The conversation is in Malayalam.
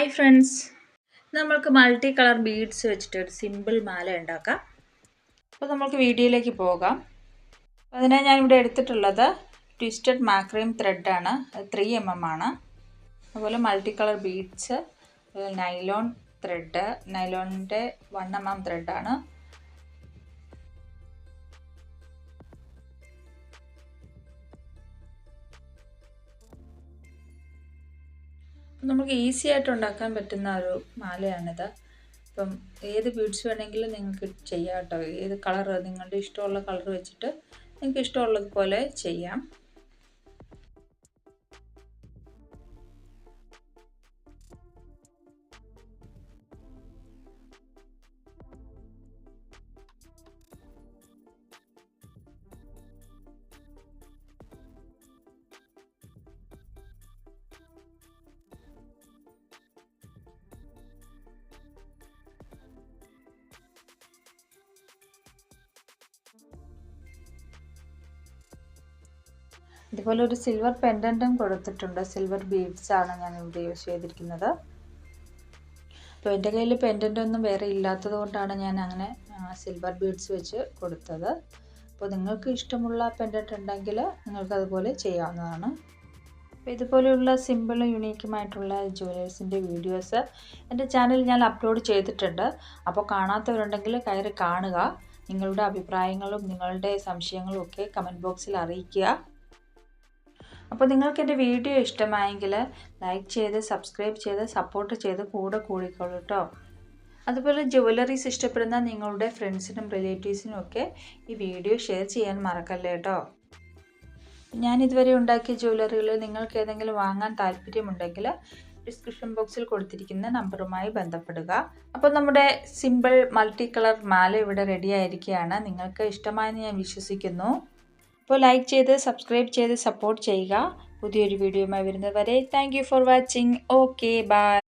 ഹായ് ഫ്രണ്ട്സ് നമ്മൾക്ക് മൾട്ടി കളർ ബീഡ്സ് വെച്ചിട്ട് ഒരു സിമ്പിൾ മാല ഉണ്ടാക്കാം. അപ്പോൾ നമുക്ക് വീഡിയോയിലേക്ക് പോകാം. അതിനായി ഞാനിവിടെ എടുത്തിട്ടുള്ളത് ട്വിസ്റ്റഡ് മാക്രീം ത്രെഡാണ് ത്രീ എം എം ആണ്. അതുപോലെ multi colour beads nylon thread നൈലോണിന്റെ one M M ത്രെഡാണ് നമുക്ക് ഈസി ആയിട്ട് ഉണ്ടാക്കാൻ പറ്റുന്ന ഒരു മാലയാണിത്. അപ്പം ഏത് ബീഡ്സ് വേണമെങ്കിലും നിങ്ങൾക്ക് ചെയ്യാം കേട്ടോ. ഏത് കളർ നിങ്ങളുടെ ഇഷ്ടമുള്ള കളർ വെച്ചിട്ട് നിങ്ങൾക്ക് ഇഷ്ടമുള്ളതുപോലെ ചെയ്യാം. ഇതുപോലെ ഒരു സിൽവർ പെൻഡന്റും കൊടുത്തിട്ടുണ്ട്. സിൽവർ ബീഡ്സ് ആണ് ഞാൻ ഇവിടെ യൂസ് ചെയ്തിരിക്കുന്നത്. അപ്പോൾ എന്റെ കയ്യിൽ പെൻഡന്റ് ഒന്നും വേറെ ഇല്ലാത്തത് കൊണ്ടാണ് ഞാൻ അങ്ങനെ സിൽവർ ബീഡ്സ് വെച്ച് കൊടുത്തത്. അപ്പോൾ നിങ്ങൾക്ക് ഇഷ്ടമുള്ള പെൻഡന്റ് ഉണ്ടെങ്കിൽ നിങ്ങൾക്ക് അതുപോലെ ചെയ്യാവുന്നതാണ്. അപ്പോൾ ഇതുപോലെയുള്ള സിമ്പിളും യുണീക്കുമായിട്ടുള്ള ജ്വല്ലേഴ്സിന്റെ വീഡിയോസ് എന്റെ ചാനലിൽ ഞാൻ അപ്ലോഡ് ചെയ്തിട്ടുണ്ട്. അപ്പോൾ കാണാത്തവരുണ്ടെങ്കിൽ കയറി കാണുക. നിങ്ങളുടെ അഭിപ്രായങ്ങളും നിങ്ങളുടെ സംശയങ്ങളും ഒക്കെ കമന്റ് ബോക്സിൽ അറിയിക്കുക. അപ്പോൾ നിങ്ങൾക്ക് എന്റെ വീഡിയോ ഇഷ്ടമായെങ്കിൽ ലൈക്ക് ചെയ്ത് സബ്സ്ക്രൈബ് ചെയ്ത് സപ്പോർട്ട് ചെയ്ത് കൂടെ കൂടിക്കോളൂ കേട്ടോ അതുപോലെ ജുവലറീസ് ഇഷ്ടപ്പെടുന്ന നിങ്ങളുടെ ഫ്രണ്ട്സിനും റിലേറ്റീവ്സിനും ഒക്കെ ഈ വീഡിയോ ഷെയർ ചെയ്യാൻ മറക്കല്ലേ കേട്ടോ ഞാൻ ഇതുവരെ ഉണ്ടാക്കിയ ജ്വല്ലറികൾ നിങ്ങൾക്ക് ഏതെങ്കിലും വാങ്ങാൻ താല്പര്യമുണ്ടെങ്കിൽ ഡിസ്ക്രിപ്ഷൻ ബോക്സിൽ കൊടുത്തിരിക്കുന്ന നമ്പറുമായി ബന്ധപ്പെടുക. അപ്പോൾ നമ്മുടെ സിമ്പിൾ മൾട്ടി കളർ മാല ഇവിടെ റെഡി ആയിരിക്കുകയാണ്. നിങ്ങൾക്ക് ഇഷ്ടമായെന്ന് ഞാൻ വിശ്വസിക്കുന്നു. അപ്പോൾ ലൈക്ക് ചെയ്ത് സബ്സ്ക്രൈബ് ചെയ്ത് സപ്പോർട്ട് ചെയ്യുക. പുതിയൊരു വീഡിയോയുമായി വരുന്നത് വരെ thank for watching okay bye